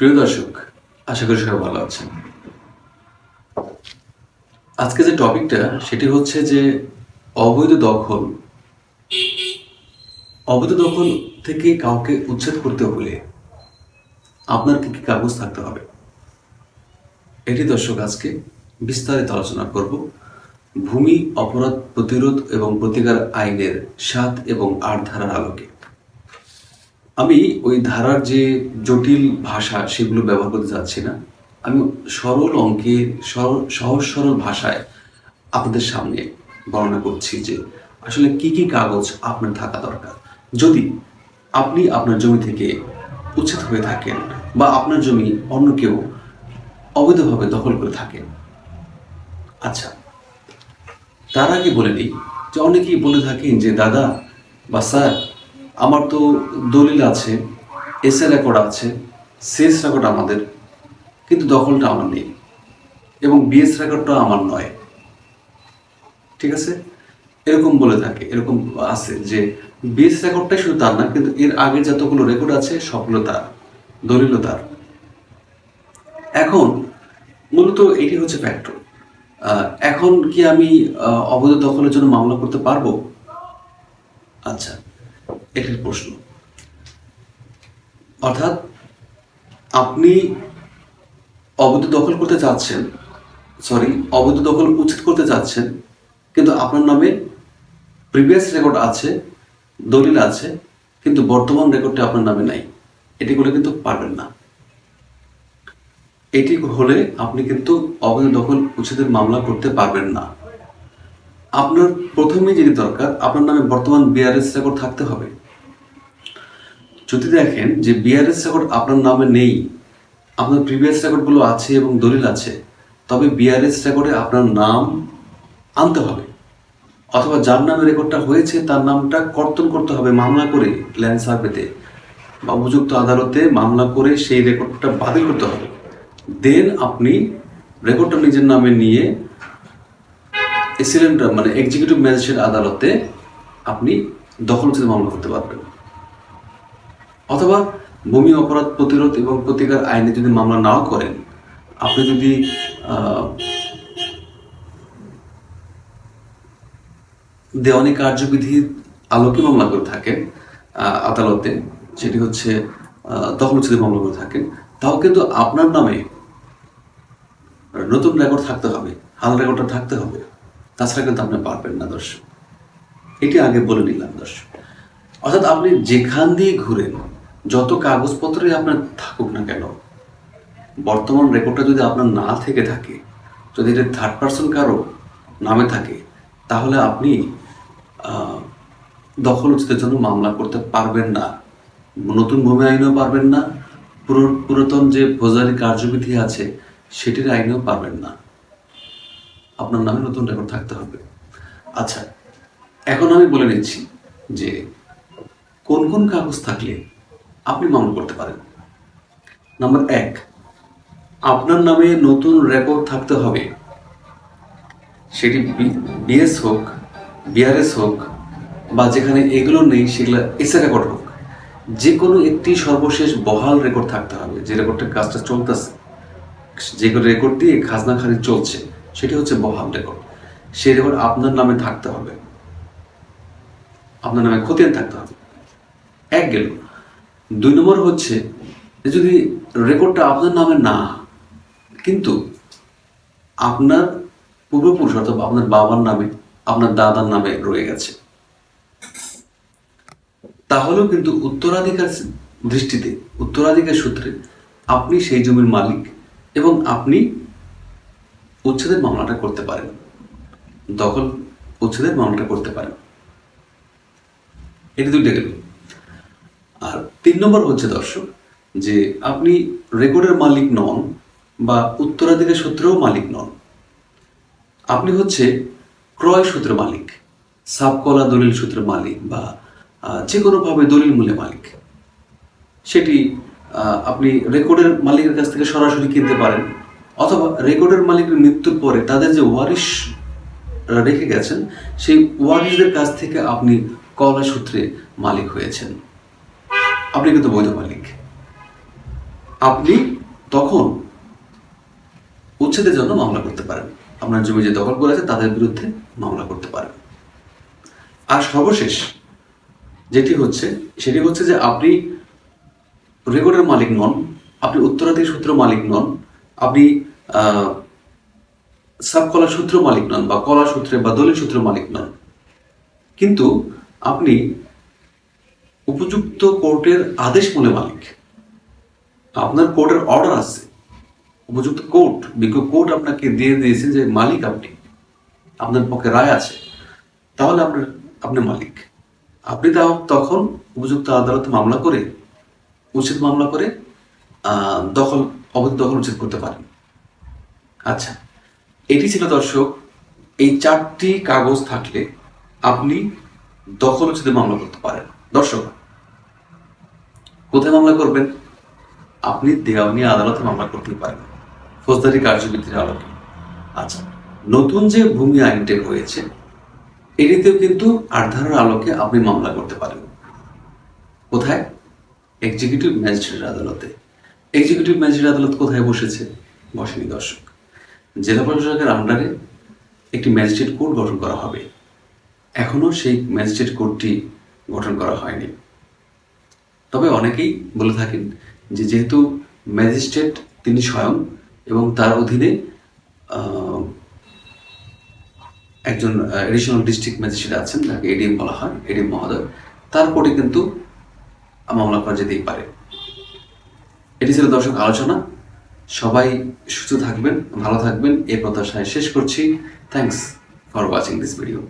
প্রিয় দর্শক, আশা করি সবাই ভালো আছেন। আজকে যে টপিকটা, সেটি হচ্ছে যে অবৈধ দখল। অবৈধ দখল থেকে কাউকে উচ্ছেদ করতে হলে আপনার কি কি কাগজ থাকতে হবে? এটি দর্শক, আজকে বিস্তারিত আলোচনা করব। ভূমি অপরাধ প্রতিরোধ এবং প্রতিকার আইনের সাত এবং আট ধারার আলোকে। আমি ওই ধারার যে জটিল ভাষা সেগুলো ব্যবহার করতে চাচ্ছি না। আমি সরল সরল সহজ সরল ভাষায় আপনাদের সামনে বর্ণনা করছি যে আসলে কি কি কাগজ আপনার থাকা দরকার। যদি আপনি আপনার জমি থেকে উচ্ছেদ হয়ে থাকেন বা আপনার জমি অন্য কেউ অবৈধভাবে দখল করে থাকেন। আচ্ছা তার আগে বলে নিই যে অনেকেই বলে থাকেন যে, দাদা বা স্যার আমার তো দলিল আছে এস রেকর্ড আছে সেস রেকর্ড আমাদের, কিন্তু দখলটা আমার নেই। এবং বিএস রেকর্ডটা আমার নয়। ঠিক আছে? এরকম বলে থাকে, এরকম আছে যে বিএস রেকর্ডটাই শুধু তার না, কিন্তু এর আগে যতগুলো রেকর্ড আছে, সবগুলো তার, দলিলও তার। এখন মূলত এটি হচ্ছে ফ্যাক্টর এখন কি আমি অবৈধ দখলের জন্য মামলা করতে পারব? আচ্ছা এটির প্রশ্ন। অর্থাৎ আপনি অবৈধ দখল করতে চাচ্ছেন সরি অবৈধ দখল উচ্ছেদ করতে চাচ্ছেন, কিন্তু আপনার নামে প্রিভিয়াস রেকর্ড আছে, দলিল আছে, কিন্তু বর্তমান রেকর্ডটা আপনার নামে নাই। এটি করলে কিন্তু পারবেন না। এটি হলে আপনি কিন্তু অবৈধ দখল উচ্ছেদের মামলা করতে পারবেন না। আপনার প্রথমেই যেটি দরকার, আপনার নামে বর্তমান বিআরএস রেকর্ড থাকতে হবে। যদি দেখেন যে বিআরএস রেকর্ড আপনার নামে নেই, আপনার প্রিভিয়াস রেকর্ডগুলো আছে এবং দলিল আছে, তবে বিআরএস রেকর্ডে আপনার নাম আনতে হবে। অথবা যার নামে রেকর্ডটা হয়েছে, তার নামটা কর্তন করতে হবে মামলা করে ল্যান্ড সার্ভেতে বা উপযুক্ত আদালতে মামলা করে সেই রেকর্ডটা বাতিল করতে হবে। দেন আপনি রেকর্ডটা নিজের নামে নিয়ে এসিলেন্টার মানে এক্সিকিউটিভ ম্যাজিস্ট্রেট আদালতে আপনি দখল মামলা করতে পারবেন। অথবা ভূমি অপরাধ প্রতিরোধ এবং প্রতিকার আইনে যদি মামলা নাও করেন, আপনি যদি দেওয়ানি কার্যবিধির আলোকে মামলা করে থাকেন আদালতে, সেটি হচ্ছে দখল উচ্ছেদের মামলা করে থাকেন, তাও কিন্তু আপনার নামে নতুন রেকর্ড থাকতে হবে, হাল রেকর্ডটা থাকতে হবে। তাছাড়া কিন্তু আপনি পারবেন না দর্শক। এটি আগে বলে নিলাম দর্শক। অর্থাৎ আপনি যেখান দিয়ে ঘুরেন যত কাগজপত্রই আপনার থাকুক না কেন, বর্তমান রেকর্ডটা যদি আপনার না থেকে থাকে, যদি এটা থার্ড পার্সন কারও নামে থাকে, তাহলে আপনি দখল উচিতের জন্য মামলা করতে পারবেন না। নতুন ভূমি আইনেও পারবেন না, পুরো- পুরাতন যে ফৌজদারি কার্যবিধি আছে, সেটির আইনেও পারবেন না। আপনার নামে নতুন রেকর্ড থাকতে হবে। আচ্ছা এখন আমি বলে নিচ্ছি যে কোন কোন কাগজ থাকলে আপনি মামলা করতে পারেন। নাম্বার এক, আপনার নামে নতুন রেকর্ড থাকতে হবে। সেটি বিএস হোক, বিআরএস হোক, বা যেখানে এগুলো নেই, সেগুলো এসে রেকর্ড হোক। যে কোনো একটি সর্বশেষ বহাল রেকর্ড থাকতে হবে, যে রেকর্ডটা কাজটা চলতেছে। যে রেকর্ড দিয়ে খাজনা খারিজ চলছে, সেটি হচ্ছে বহাল রেকর্ড সেই রেকর্ড আপনার নামে থাকতে হবে। আপনার নামে খতিয়ান থাকতে হবে। এক গেল দুই নম্বর হচ্ছে যদি রেকর্ডটা আপনার নামে না, কিন্তু আপনার পূর্বপুরুষ অর্থাৎ আপনার বাবার নামে, আপনার দাদার নামে রয়ে গেছে, তাহলেও কিন্তু উত্তরাধিকার দৃষ্টিতে, উত্তরাধিকার সূত্রে আপনি সেই জমির মালিক এবং আপনি উচ্ছেদের মামলাটা করতে পারেন, দখল উচ্ছেদের মামলাটা করতে পারেন। এটি দুইটা গেল আর তিন নম্বর হচ্ছে দর্শক, যে আপনি রেকর্ডের মালিক নন বা উত্তরাধিকার সূত্রেও মালিক নন। আপনি হচ্ছে ক্রয় সূত্রে মালিক সাবকলা দলিল সূত্রে মালিক বা যে কোনোভাবে দলিল মূল্যে মালিক। সেটি আপনি রেকর্ডের মালিকের কাছ থেকে সরাসরি কিনতে পারেন, অথবা রেকর্ডের মালিকের মৃত্যুর পরে তাদের যে ওয়ারিশ রেখে গেছেন, সেই ওয়ারিশদের কাছ থেকে আপনি কলা সূত্রে মালিক হয়েছেন। আপনি কিন্তু বৈধ মালিক। আপনি তখন উচ্ছেদের জন্য মামলা করতে পারেন। আপনার জমি যে দখল করেছে তাদের বিরুদ্ধে মামলা করতে পারেন। আর সর্বশেষ যেটি হচ্ছে, সেটি হচ্ছে যে আপনি রেকর্ডের মালিক নন, আপনি উত্তরাধিকার সূত্র মালিক নন, আপনি সাব কলা সূত্র মালিক নন বা কলা সূত্রে বা দলিল সূত্র মালিক নন। কিন্তু আপনি উপযুক্ত কোর্টের আদেশ মূলে মালিক। আপনার কোর্টের অর্ডার আছে। উপযুক্ত কোর্ট, বিজ্ঞ কোর্ট আপনাকে দিয়ে দিয়েছে যে মালিক আপনি। আপনার পক্ষে রায় আছে। তাহলে আপনার, আপনি মালিক। আপনি তাও তখন উপযুক্ত আদালতে মামলা করে উচিত মামলা করে দখল, অবৈধ দখল উচ্ছেদ করতে পারেন। আচ্ছা এটি ছিল দর্শক, এই চারটি কাগজ থাকলে আপনি দখল উচ্ছেদে মামলা করতে পারেন। দর্শক কোথায় মামলা করবেন? আপনি দেওয়ানি আদালতে মামলা করতে পারেন। ফৌজদারি কার্যবিধির আলোকে। আচ্ছা নতুন যে ভূমি আইনটি হয়েছে, এটিতেও কিন্তু আটধারার আলোকে আপনি মামলা করতে পারেন। কোথায়? এক্সিকিউটিভ ম্যাজিস্ট্রেট আদালতে। এক্সিকিউটিভ ম্যাজিস্ট্রেট আদালত কোথায় বসেছে? বসেনি দর্শক। জেলা প্রশাসকের আন্ডারে একটি ম্যাজিস্ট্রেট কোর্ট গঠন করা হবে। এখনও সেই ম্যাজিস্ট্রেট কোর্টটি গঠন করা হয়নি। তবে অনেকেই বলে থাকেন যে যেহেতু ম্যাজিস্ট্রেট তিনি স্বয়ং এবং তার অধীনে একজন এডিশনাল ডিস্ট্রিক্ট ম্যাজিস্ট্রেট আছেন, যাকে এডিএম বলা হয় এডিএম মহোদয় তার কোর্টে কিন্তু মামলা করা যেতেই পারে। এটি ছিল দর্শক আলোচনা। সবাই সুস্থ থাকবেন, ভালো থাকবেন। এই প্রত্যাশায় শেষ করছি। Thanks for watching this video